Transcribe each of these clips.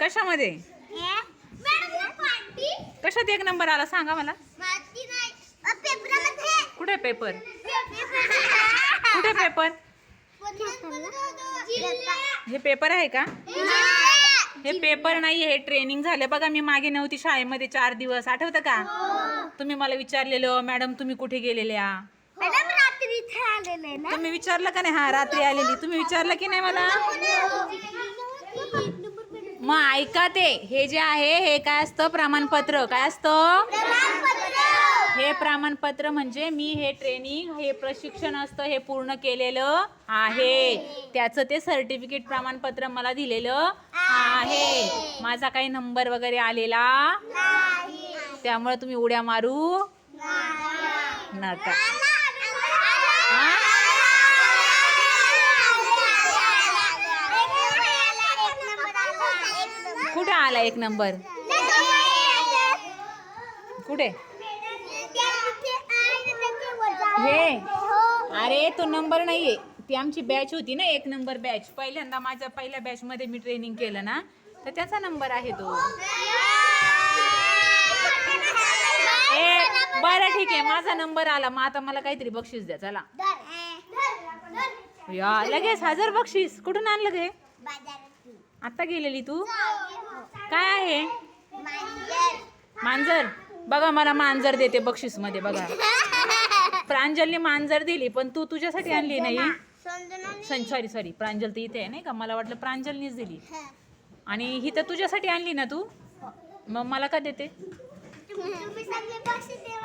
कशामध्ये? कशात एक नंबर आला? सांगा मला. कुठे पेपर? कुठे पेपर? हे पेपर आहे का? हे पेपर नाही हे ट्रेनिंग झालं. बघा मी मागे नव्हती शाळेमध्ये चार दिवस. आठवतं का? तुम्ही मला विचारलेलं मॅडम तुम्ही कुठे गेलेल्या? इथे आलेले ना? तुम्ही विचारलं का नाही? हा रात्री आलेली. तुम्ही विचारलं की नाही मला? मग ऐका ते. हे जे आहे हे काय असतं? प्रमाणपत्र. काय असतं? हे प्रमाणपत्र म्हणजे मी हे ट्रेनिंग हे प्रशिक्षण असतं हे पूर्ण केलेलं आहे. त्याचं ते सर्टिफिकेट प्रमाणपत्र मला दिलेलं आहे. माझा काही नंबर वगैरे आलेला? त्यामुळे तुम्ही उड्या मारू नका. आला एक नंबर. कुठे? हे. अरे तो नंबर नाहीये. ती आमची बॅच होती ना एक नंबर बॅच पहिल्यांदा माझ्या पहिल्या बॅच मध्ये मी ट्रेनिंग केलं ना तर त्याचा नंबर आहे तो. ए बरं ठीक आहे माझा नंबर आला. मग आता मला काहीतरी बक्षीस द्या चला. या लगेच हजार बक्षीस. कुठून आणलं गे आता गेलेली तू? काय आहे? मांजर. बघा मला मांजर देते बक्षीसमध्ये बघा. प्रांजलने मांजर दिली पण तू तुझ्यासाठी आणली नाही सॉरी सॉरी प्रांजल तर इथे आहे नाही का? मला वाटलं प्रांजलनीच दिली. आणि ही तर तुझ्यासाठी आणली ना तू? मग मला का देते?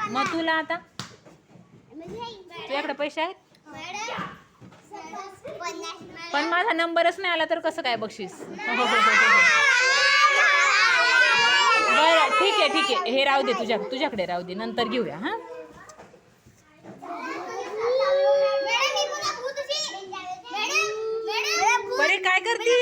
मग तुला आता? तुझ्याकडे पैसे आहेत? पण माझा नंबरच नाही आला तर कसं काय बक्षीस? बर ठीक आहे ठीक आहे. हे राहू दे तुझ्या तुझ्याकडे राहू दे. नंतर घेऊया हा? बरे काय करते?